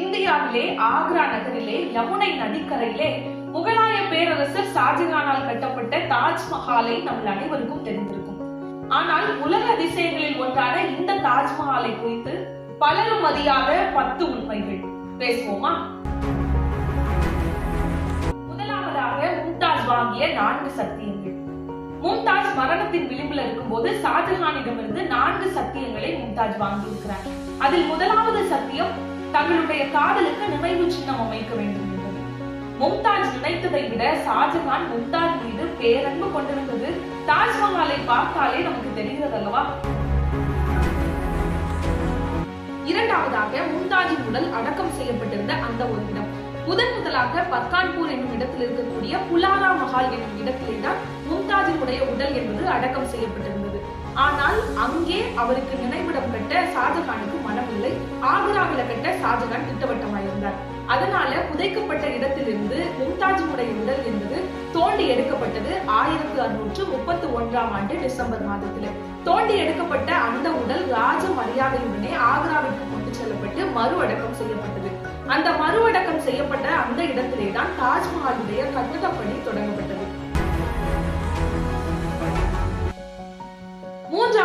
இந்தியாவிலே ஆக்ரா நகரிலே யமுனை நதிக்கரையிலே முகலாய பேரரசர் ஷாஜகானால் கட்டப்பட்ட தாஜ்மஹாலை நம்ம அனைவருக்கும் தெரிந்திருக்கும். ஆனால் உலக அதிசயங்களில் ஒன்றான இந்த தாஜ்மஹாலை குறித்து பலரும் அறியாத பத்து உண்மைகள். பேசுவோமா? முதலாவதாக மும்தாஜ் வாங்கிய நான்கு சத்தியங்கள். மும்தாஜ் மரணத்தின் விளிம்பில் இருக்கும்போது ஷாஜஹானிடமிருந்து நான்கு சத்தியங்களை மும்தாஜ் வாங்கியிருக்கிறார். அதில் முதலாவது சத்தியம் தங்களுடைய காதலுக்கு நினைவு சின்னம் அமைக்க வேண்டும் மும்தாஜ் நினைத்ததை விட ஷாஜகான் மும்தாஜ் மீது பேரன்பு கொண்டிருந்தது தாஜ்மஹாலை பார்த்தாலே நமக்கு தெரிகிறது அல்லவா? இரண்டாவதாக மும்தாஜின் உடல் அடக்கம் செய்யப்பட்டிருந்த அந்த ஒரு இடம். முதன் முதலாக பத்கான்பூர் என்னும் இடத்தில் இருக்கக்கூடிய புலாரா மஹால் என்னும் இடத்திலே தான் மும்தாஜினுடைய உடல் என்பது அடக்கம் செய்யப்பட்டிருந்தது. ஆனால் அங்கே அவருக்கு நினைவிடம் கட்ட ஷாஜகானுக்கு மனமில்லை. ஆக்ராவில கட்ட ஷாஜகான் திட்டவட்டமாயிருந்தார். அதனால புதைக்கப்பட்ட இடத்திலிருந்து மும்தாஜினுடைய உடல் என்பது தோண்டி எடுக்கப்பட்டது ஆயிரத்தி அறுநூற்று முப்பத்தி ஒன்றாம் ஆண்டு டிசம்பர் மாதத்தில். தோண்டி எடுக்கப்பட்ட அந்த உடல் ராஜ மரியாதையுடனே ஆக்ராவிற்கு கொண்டு செல்லப்பட்டு மறு அடக்கம் செய்யப்பட்டது. அந்த மறு அடக்கம் செய்யப்பட்ட அந்த இடத்திலே தான் தாஜ்மஹாலுடைய கட்டடப்பணி தொடங்கப்பட்டது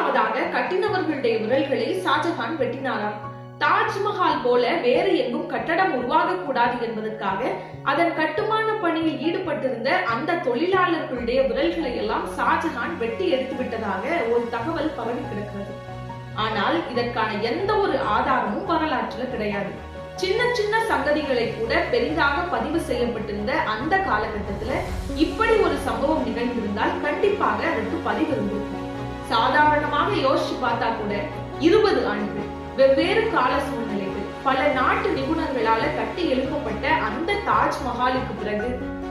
மூன்றாவதாக கட்டினவர்களுடைய விரல்களை ஷாஜஹான் வெட்டினாராம். தாஜ்மஹால் போல வேறு எங்கும் கட்டடம் உருவாக கூடாது என்பதற்காக அதன் கட்டுமான பணியில் ஈடுபட்டிருந்த அந்த தொழிலாளர்களுடைய விரல்களை எல்லாம் ஷாஜஹான் வெட்டி எடுத்து விட்டதாக ஒரு தகவல் பரவி கிடக்கிறது. ஆனால் இதற்கான எந்த ஒரு ஆதாரமும் வரலாற்றுல கிடையாது. சின்ன சின்ன சங்கதிகளை கூட பெரிதாக பதிவு செய்யப்பட்டிருந்த அந்த காலகட்டத்துல இப்படி ஒரு சம்பவம் நிகழ்ந்திருந்தால் கண்டிப்பாக அது சாதாரணமாக யோசிச்சு பார்த்தா கூட இருபது ஆண்டுகள் வெவ்வேறு கால சூழ்நிலைகள் பல நாட்டு நிபுணர்களால கட்டி எழுப்பப்பட்ட அந்த தாஜ்மஹாலுக்கு பிறகு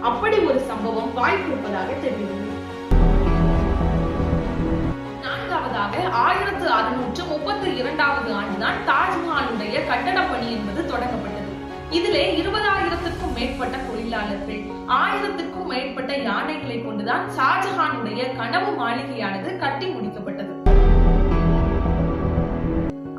அப்படி ஒரு சம்பவம் வாய்ப்பிருப்பதாக தெரிகிறது. நான்காவதாக ஆயிரத்து அறுநூற்று முப்பத்தி இரண்டாவது ஆண்டுதான் தாஜ்மஹாலுடைய கட்டட பணி என்பது தொடங்கப்பட்டது. இதிலே இருபதாயிரத்துக்கும் மேற்பட்ட தொழிலாளர்கள் ஆயிரத்துக்கும் மேற்பட்ட யானைகளை கொண்டுதான் ஷாஜஹானுடைய கனவு மாளிகையானது கட்டி முடிக்கப்பட்டது.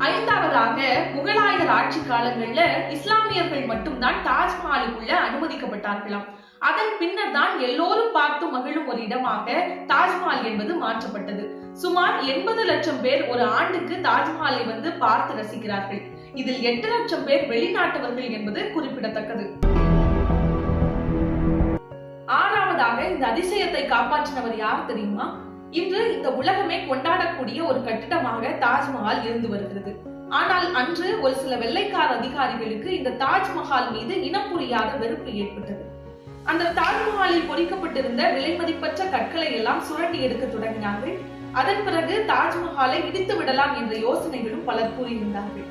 ஐந்தாவதாக முகலாயர் ஆட்சி காலங்கள்ல இஸ்லாமியர்கள் மட்டும்தான் தாஜ்மஹாலுக்குள்ள அனுமதிக்கப்பட்டார்களாம். அதன் பின்னர் தான் எல்லோரும் பார்த்து மகிழும் ஒரு இடமாக தாஜ்மஹால் என்பது மாற்றப்பட்டது. சுமார் எண்பது லட்சம் பேர் ஒரு ஆண்டுக்கு தாஜ்மஹாலை வந்து பார்த்து ரசிக்கிறார்கள். இதில் எட்டு லட்சம் பேர் வெளிநாட்டவர்கள் என்பது குறிப்பிடத்தக்கது. ஆறாவதாக இந்த அதிசயத்தை காப்பாற்றினவர் யார் தெரியுமா? இன்று இந்த உலகமே கொண்டாடக்கூடிய ஒரு கட்டிடமாக தாஜ்மஹால் இருந்து வருகிறது. ஆனால் அன்று ஒரு சில வெள்ளைக்கார அதிகாரிகளுக்கு இந்த தாஜ்மஹால் மீது இனம் புரியாத வெறுப்பு ஏற்பட்டது. அந்த தாஜ்மஹாலில் பொறிக்கப்பட்டிருந்த விலைமதிப்பற்ற கற்களை எல்லாம் சுரண்டி எடுக்க தொடங்கினார்கள். அதன் பிறகு தாஜ்மஹாலை இடித்து விடலாம் என்ற யோசனைகளும் பலர் கூறியிருந்தார்கள்.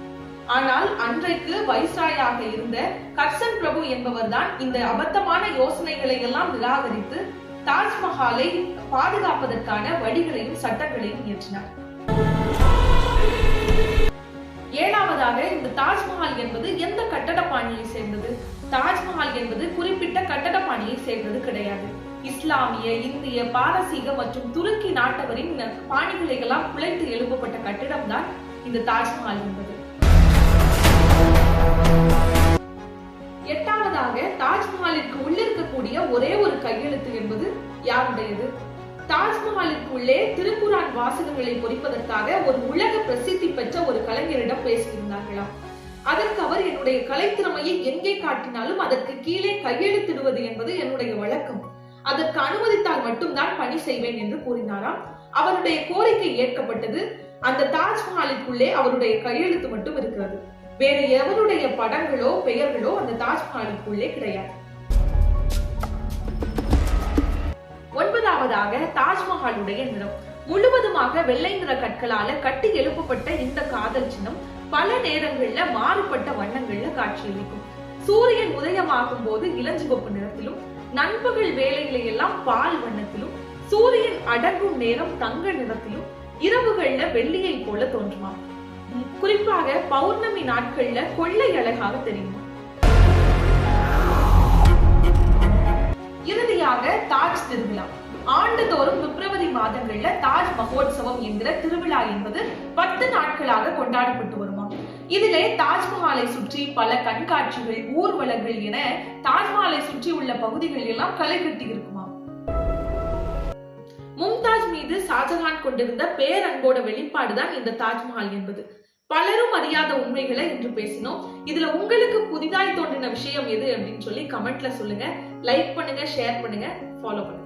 ஆனால் அன்றைக்கு வைசாயாக இருந்த கர்சன் பிரபு என்பவர்தான் இந்த அபத்தமான யோசனைகளை எல்லாம் நிராகரித்து தாஜ்மஹாலை பாதுகாப்பதற்கான வழிகளையும் சட்டங்களையும் இயற்றினார். ஏழாவதாக இந்த தாஜ்மஹால் என்பது எந்த கட்டட பாணியை சேர்ந்தது? தாஜ்மஹால் என்பது குறிப்பிட்ட கட்டட பாணியை சேர்ந்தது கிடையாது. இஸ்லாமிய இந்திய பாரசீக மற்றும் துருக்கி நாட்டவரின் பாணிகளை எல்லாம் குலைத்து எழுப்பப்பட்ட கட்டிடம் தான் இந்த தாஜ்மஹால் என்பது. எட்டாவதாக தாஜ்மஹாலிற்கு உள்ளிருக்கக்கூடிய ஒரே ஒரு கையெழுத்து என்பது யாருடையது? தாஜ்மஹாலிற்கு உள்ளே திருக்குரான் வாசகங்களை பொறிப்பதற்காக ஒரு உலக பிரசித்தி பெற்ற ஒரு கலைஞரிடம் பேசியிருந்தார்களாம். அதற்கு அவர் என்னுடைய கலைத்திறமையை எங்கே காட்டினாலும் அதற்கு கீழே கையெழுத்திடுவது என்பது என்னுடைய வழக்கம். அதற்கு அனுமதித்தால் மட்டும்தான் பணி செய்வேன் என்று கூறினாராம். அவருடைய கோரிக்கை ஏற்கப்பட்டது. அந்த தாஜ்மஹாலிற்குள்ளே அவருடைய கையெழுத்து மட்டும் இருக்கிறது. வேற எவருடைய படங்களோ பெயர்களோ அந்த தாஜ்மஹாலுக்குள்ளே கிடையாது. ஒன்பதாவதாக தாஜ்மஹாலுடைய நிறம். முழுவதுமாக வெள்ளை நிற கற்களால கட்டி எழுப்பப்பட்ட இந்த காதல் சின்னம் பல நேரங்கள்ல மாறுபட்ட வண்ணங்கள்ல காட்சியளிக்கும். சூரியன் உதயமாகும் போது இளஞ்சிவப்பு நிறத்திலும் நண்பகல் வேலைகளை எல்லாம் பால் வண்ணத்திலும் சூரியன் அடங்கும் நேரம் தங்க நிறத்திலும் இரவுகள்ல வெள்ளியை போல தோன்றுமாம். குறிப்பாக பௌர்ணமி நாட்கள்ல கொள்ளை அழகாக தெரியும். இறுதியாக தாஜ் திருவிழா. ஆண்டுதோறும் பிப்ரவரி மாதங்கள்ல தாஜ் மகோத்சவம் என்கிற திருவிழா என்பது பத்து நாட்களாக கொண்டாடப்பட்டு வருமா? இதிலே தாஜ்மஹாலை சுற்றி பல கண்காட்சிகள் ஊர்வலங்கள் என தாஜ்மஹாலை சுற்றி உள்ள பகுதிகள் எல்லாம் களை கட்டி இருக்கும். மும்தாஜ் மீது ஷாஜஹான் கொண்டிருந்த பேரன்போட வெளிப்பாடுதான் இந்த தாஜ்மஹால் என்பது. பலரும் அறியாத உண்மைகளை இன்று பேசினோம். இதுல உங்களுக்கு புதிதாய் தோன்றின விஷயம் எது அப்படின்னு சொல்லி கமெண்ட்ல சொல்லுங்க. லைக் பண்ணுங்க ஷேர் பண்ணுங்க ஃபாலோ பண்ணுங்க.